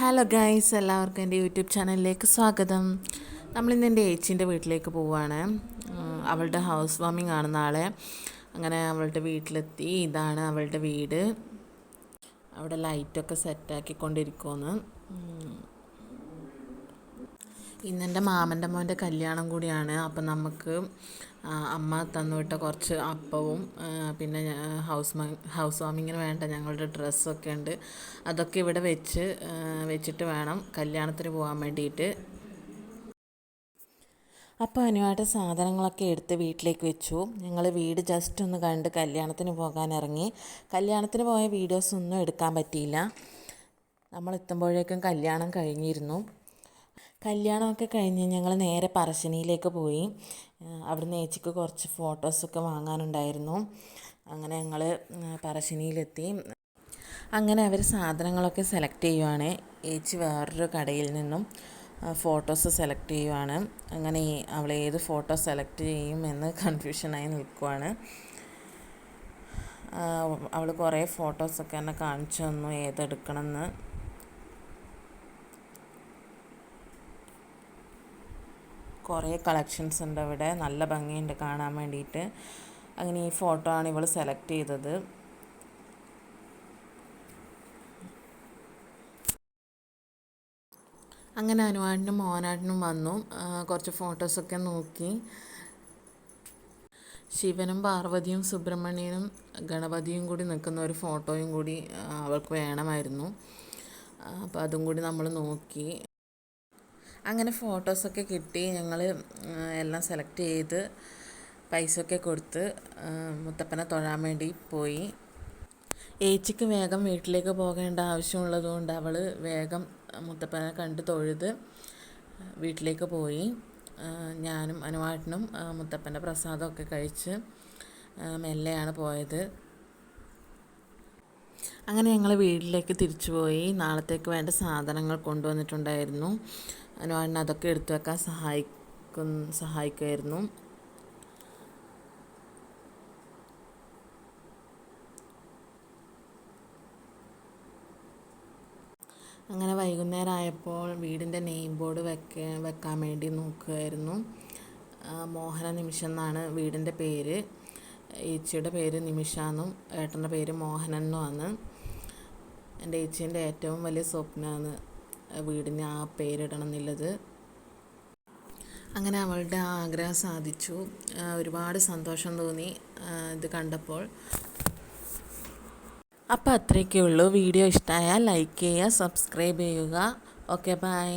Hello guys എല്ലാവർക്കും എന്റെ YouTube ചാനലിലേക്ക് സ്വാഗതം. നമ്മളിന്ന് എന്റെ ഏച്ചിന്റെ വീട്ടിലേക്ക് പോവുകയാണ് അവളുടെ ഹൗസ് വാമിംഗ് ആണ് നാളെ. അങ്ങനെ അവളുടെ വീട്ടിലെത്തി. ഇതാണ് അവളുടെ വീട്. അവിടെ ലൈറ്റൊക്കെ സെറ്റാക്കിക്കൊണ്ടിരിക്കുമെന്ന് ഇന്നെന്റെ മാമന്റെ മോന്റെ കല്യാണം കൂടിയാണ്. അപ്പം നമുക്ക് അമ്മ തന്നുവിട്ട കുറച്ച് അപ്പവും പിന്നെ ഹൗസ് ഹൗസ് വാമിങ്ങിന് വേണ്ട ഞങ്ങളുടെ ഡ്രസ്സൊക്കെ ഉണ്ട്. അതൊക്കെ ഇവിടെ വെച്ച് വെച്ചിട്ട് വേണം കല്യാണത്തിന് പോകാൻ വേണ്ടിയിട്ട്. അപ്പോൾ അനുവായിട്ട് സാധനങ്ങളൊക്കെ എടുത്ത് വീട്ടിലേക്ക് വെച്ചു. ഞങ്ങൾ വീട് ജസ്റ്റ് ഒന്ന് കണ്ട് കല്യാണത്തിന് പോകാൻ ഇറങ്ങി. കല്യാണത്തിന് പോയ വീഡിയോസ് ഒന്നും എടുക്കാൻ പറ്റിയില്ല. നമ്മൾ എത്തുമ്പോഴേക്കും കല്യാണം കഴിഞ്ഞിരുന്നു. കല്യാണമൊക്കെ കഴിഞ്ഞ് ഞങ്ങൾ നേരെ പറശ്ശിനിയിലേക്ക് പോയി. അവിടുന്ന് ഏച്ചിക്ക് കുറച്ച് ഫോട്ടോസൊക്കെ വാങ്ങാനുണ്ടായിരുന്നു. അങ്ങനെ ഞങ്ങൾ പറശ്ശിനിയിലെത്തി. അങ്ങനെ അവർ സാധനങ്ങളൊക്കെ സെലക്ട് ചെയ്യുവാണ്. ഏച്ചി വേറൊരു കടയിൽ നിന്നും ഫോട്ടോസ് സെലക്ട് ചെയ്യുവാണ്. അങ്ങനെ അവൾ ഏത് ഫോട്ടോ സെലക്ട് ചെയ്യും എന്ന് കൺഫ്യൂഷനായി നിൽക്കുവാണ്. അവൾ കുറേ ഫോട്ടോസൊക്കെ എന്നെ കാണിച്ചു തന്നു ഏതെടുക്കണമെന്ന്. കുറേ കളക്ഷൻസ് ഉണ്ട് അവിടെ. നല്ല ഭംഗിയുണ്ട് കാണാൻ വേണ്ടിയിട്ട്. അങ്ങനെ ഈ ഫോട്ടോ ആണ് ഇവൾ സെലക്ട് ചെയ്തത്. അങ്ങനെ അനുവാടിനും മോഹനാട്ടിനും വന്നു. കുറച്ച് ഫോട്ടോസൊക്കെ നോക്കി. ശിവനും പാർവതിയും സുബ്രഹ്മണ്യനും ഗണപതിയും കൂടി നിൽക്കുന്ന ഒരു ഫോട്ടോയും കൂടി അവൾക്ക് വേണമായിരുന്നു. അപ്പോൾ അതും കൂടി നമ്മൾ നോക്കി. അങ്ങനെ ഫോട്ടോസൊക്കെ കിട്ടി. ഞങ്ങൾ എല്ലാം സെലക്ട് ചെയ്ത് പൈസയൊക്കെ കൊടുത്ത് മുത്തപ്പനെ തൊഴാൻ വേണ്ടി പോയി. ഏച്ചിക്ക് വേഗം വീട്ടിലേക്ക് പോകേണ്ട ആവശ്യമുള്ളതുകൊണ്ട് അവൾ വേഗം മുത്തപ്പനെ കണ്ട് തൊഴുത് വീട്ടിലേക്ക് പോയി. ഞാനും അനുവാട്ടിനും മുത്തപ്പന്റെ പ്രസാദമൊക്കെ കഴിച്ച് മെല്ലെയാണ് പോയത്. അങ്ങനെ ഞങ്ങൾ വീട്ടിലേക്ക് തിരിച്ചു പോയി. നാളത്തേക്ക് വേണ്ട സാധനങ്ങൾ കൊണ്ടുവന്നിട്ടുണ്ടായിരുന്നു. അനുവാണ് അതൊക്കെ എടുത്തു വെക്കാൻ സഹായിക്കും സഹായിക്കുമായിരുന്നു അങ്ങനെ വൈകുന്നേരം ആയപ്പോൾ വീടിന്റെ നെയിം ബോർഡ് വെക്ക വെക്കാൻ വേണ്ടി നോക്കുമായിരുന്നു മോഹന നിമിഷം എന്നാണ് വീടിന്റെ പേര്. ഏച്ചിയുടെ പേര് നിമിഷ എന്നും ഏട്ടന്റെ പേര് മോഹനൻ എന്നുമാണ്. എന്റെ ഏച്ചീന്റെ ഏറ്റവും വലിയ സ്വപ്നമാണ് വീടിന് ആ പേരിടണം എന്നുള്ളത് അങ്ങനെ അവളുടെ ആഗ്രഹം സാധിച്ചു. ഒരുപാട് സന്തോഷം തോന്നി ഇത് കണ്ടപ്പോൾ. അപ്പോൾ അത്രയൊക്കെ ഉള്ളൂ വീഡിയോ ഇഷ്ടമായാൽ ലൈക്ക് ചെയ്യുക സബ്സ്ക്രൈബ് ചെയ്യുക. Okay bye.